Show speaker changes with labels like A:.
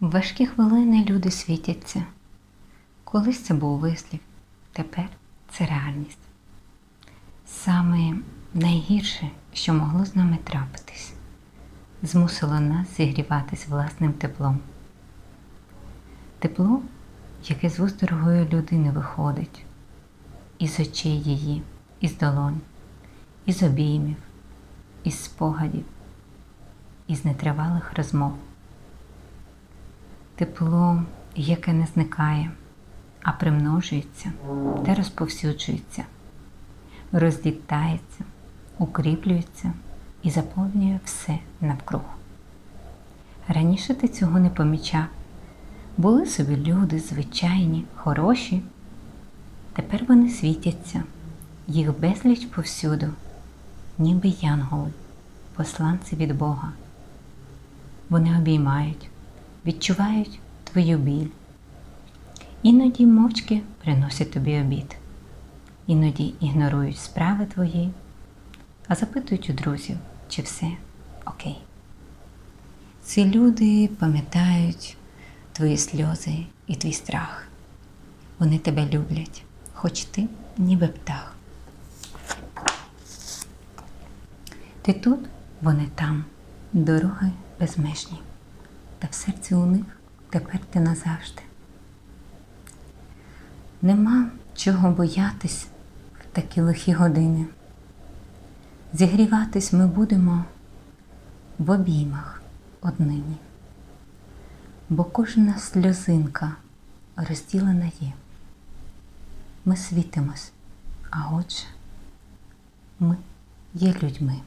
A: В важкі хвилини люди світяться. Колись це був вислів, тепер це реальність. Саме найгірше, що могло з нами трапитись, змусило нас зігріватись власним теплом. Тепло, яке з вуст дорогої людини виходить, із очей її, із долонь, із обіймів, із спогадів, із нетривалих розмов. Тепло, яке не зникає, а примножується та розповсюджується, розлітається, укріплюється і заповнює все навкруг. Раніше ти цього не помічав. Були собі люди звичайні, хороші. Тепер вони світяться, їх безліч повсюду, ніби янголи, посланці від Бога. Вони обіймають, відчувають твою біль. Іноді мовчки приносять тобі обід, іноді ігнорують справи твої, а запитують у друзів, чи все окей. Ці люди пам'ятають твої сльози і твій страх. Вони тебе люблять, хоч ти ніби птах. Ти тут, вони там, дороги безмежні, та в серці у них тепер ти назавжди. Нема чого боятись в такі лихі години. Зігріватись ми будемо в обіймах однині, бо кожна сльозинка розділена є. Ми світимось, а отже, ми є людьми.